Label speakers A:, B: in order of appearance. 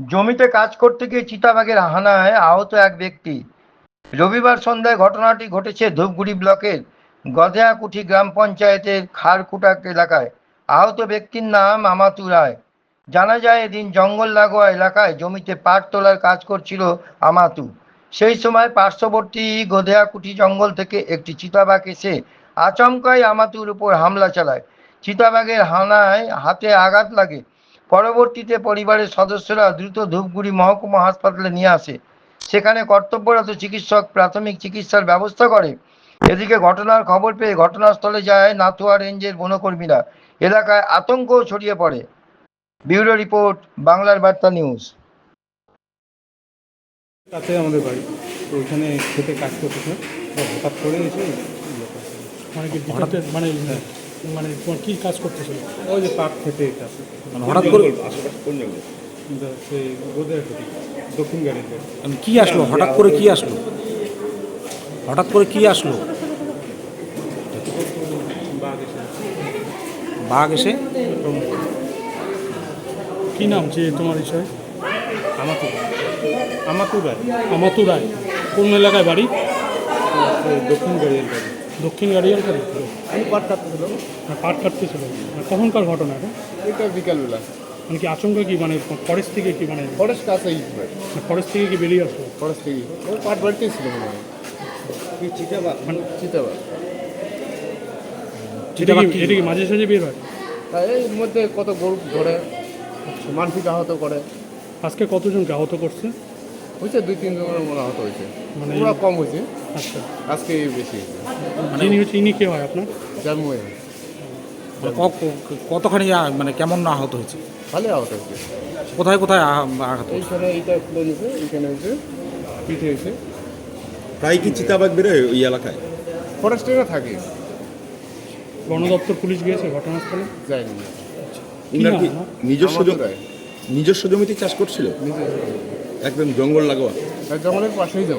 A: জমিতে কাজ করতে গিয়ে চিতাবাঘের হানায় আহত এক ব্যক্তি। রবিবার সন্ধ্যায় ঘটনাটি ঘটেছে ধূপগুড়ি ব্লকের গধেয়াকুঠি গ্রাম পঞ্চায়েতের খারকুটাক এলাকায়। আহত ব্যক্তির নাম আমাতু রায়। জানা যায় এদিন জঙ্গল লাগোয়া এলাকায় জমিতে পাট তোলার কাজ করছিল আমাতু। সেই সময় পার্শ্ববর্তী গধেয়াকুঠি জঙ্গল থেকে একটি চিতাবাঘ এসে আচমকাই আমাতুর উপর হামলা চালায়। চিতাবাঘের হানায় হাতে আঘাত লাগে। পরবর্তীতে পরিবারের সদস্যরা দ্রুত ধূপগুড়ি মহকুমা হাসপাতালে নিয়ে আসে। সেখানে কর্তব্যরত চিকিৎসক প্রাথমিক চিকিৎসার ব্যবস্থা করে। এদিকে ঘটনার খবর পেয়ে ঘটনাস্থলে যায় নাথুয়া রেঞ্জের বনকর্মীরা। এলাকায় আতঙ্ক ছড়িয়ে পড়ে। ব্যুরো রিপোর্ট বাংলার বার্তা নিউজ।
B: কাছে আমাদের বাড়ি। তো ওইখানে খেতে কাজ করতেছে। হঠাৎ করে এসে
C: মানে কি মানে মানে তোমার কি কাজ করতেছিল?
B: ওই যে পাট খেতে কাজ
D: মানে হঠাৎ করে
B: সেই খেতে দক্ষিণ গাড়িতে।
D: মানে কি আসলো? হঠাৎ করে কি আসলো? হঠাৎ করে কি আসলো?
B: বাঘ এসে
C: কি নাম যে তোমার বিষয়?
B: আমাকে। আমাকে বাড়ি
C: আমাতু রায়। কোন এলাকায় বাড়ি?
B: দক্ষিণ গাড়ির বাড়ি।
C: দক্ষিণ গাড়িয়াল বাড়ি
E: আমি পাট কাটতেছিল
C: না পাট কাটতেছিল। মানে কখনকার ঘটনা এটা?
E: এটা বিকালবেলা।
C: মানে কি আচমকা কি মানে ফরেস্ট থেকে কি মানে
E: ফরেস্ট কাছেই
C: ফরেস্ট থেকে কি বেরিয়ে আসলো?
E: ফরেস্ট থেকে ওই পাট বাড়িতেই ছিল মনে হয়।
C: মানে
E: চিতাবাঘ।
C: কি এটা কি মাঝে সাঝে বের হয়?
E: এর মধ্যে কত গরু ধরে মানসিক আহত করে।
C: আজকে কতজনকে আহত করছে?
E: হয়েছে দুই তিন জনের মনে আহত হয়েছে।
C: মানে
E: কম হয়েছে।
C: আচ্ছা
E: আজকে বেশি।
C: হচ্ছে ইনি কে হয় আপনার?
E: জন্ম
D: মানে কতখানি আ- মানে কেমন না আহত হয়েছে?
E: ভালো আহত হয়েছে।
D: কোথায় কোথায় আ- আঘাত হয়েছে?
E: এইখানে এইটা খুলে নিয়েছে এইখানে হয়েছে পিঠে হয়েছে।
F: প্রায় কি চিতাবাঘ বেরোয় ওই এলাকায়?
E: ফরেস্টেরা থাকে।
C: বন দপ্তর পুলিশ গিয়েছে ঘটনাস্থলে?
E: যায়নি।
F: ইনার কি
C: নাম
F: নিজস্ব
E: আমাদের
F: জমি
E: রায়।
F: নিজস্ব জমিতে চাষ করছিল?
E: নিজে
F: একদম জঙ্গল লাগোয়া।
E: আর জঙ্গলের পাশেই যাব